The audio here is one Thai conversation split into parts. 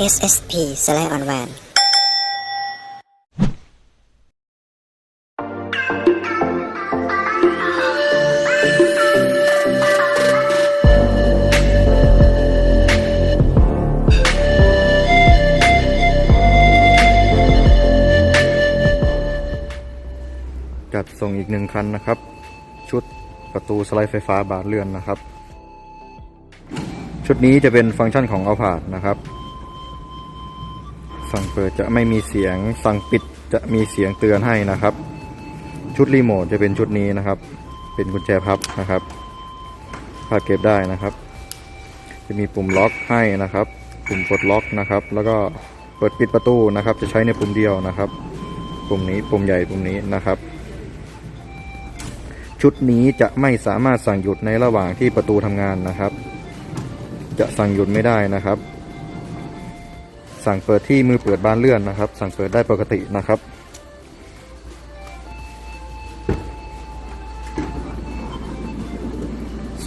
SSP สไลด์ออนแวนจัดส่งอีกหนึ่งคันนะครับ ชุดประตูสไลด์ไฟฟ้าบาดเลื่อนนะครับ ชุดนี้จะเป็นฟังก์ชันของ a l p a d นะครับ สั่งเปิดจะไม่มีเสียง สั่งปิดจะมีเสียงเตือนให้นะครับ ชุดรีโมทจะเป็นชุดนี้นะครับ เป็นกุญแจพับนะครับพับเก็บได้นะครับ จะมีปุ่มล็อกให้นะครับ ปุ่มกดล็อกนะครับ แล้วก็เปิดปิดประตูนะครับ จะใช้ในปุ่มเดียวนะครับ ปุ่มนี้ปุ่มใหญ่ปุ่มนี้นะครับ ชุดนี้จะไม่สามารถสั่งหยุดในระหว่างที่ประตูทำงานนะครับ จะสั่งหยุดไม่ได้นะครับ สั่งเปิดที่มือเปิดบานเลื่อนนะครับ สั่งเปิดได้ปกตินะครับ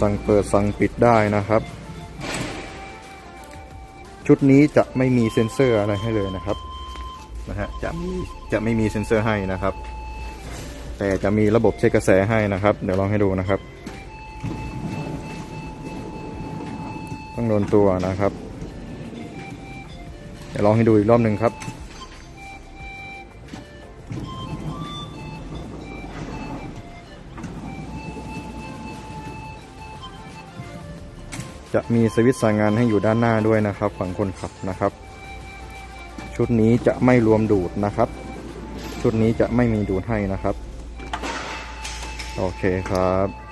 สั่งเปิดสั่งปิดได้นะครับ ชุดนี้จะไม่มีเซ็นเซอร์อะไรให้เลยนะครับนะฮะจะมีจะไม่มีเซ็นเซอร์ให้นะครับ แต่จะมีระบบเช็คกระแสให้นะครับ เดี๋ยวลองให้ดูนะครับ ต้องโดนตัวนะครับ ดี๋ยวลองให้ดูอีกรอบหนึ่งครับจะมีสวิตช์สั่งงานให้อยู่ด้านหน้าด้วยนะครับ ฝั่งคนขับนะครับ ชุดนี้จะไม่รวมดูดนะครับ ชุดนี้จะไม่มีดูดให้นะครับ โอเคครับ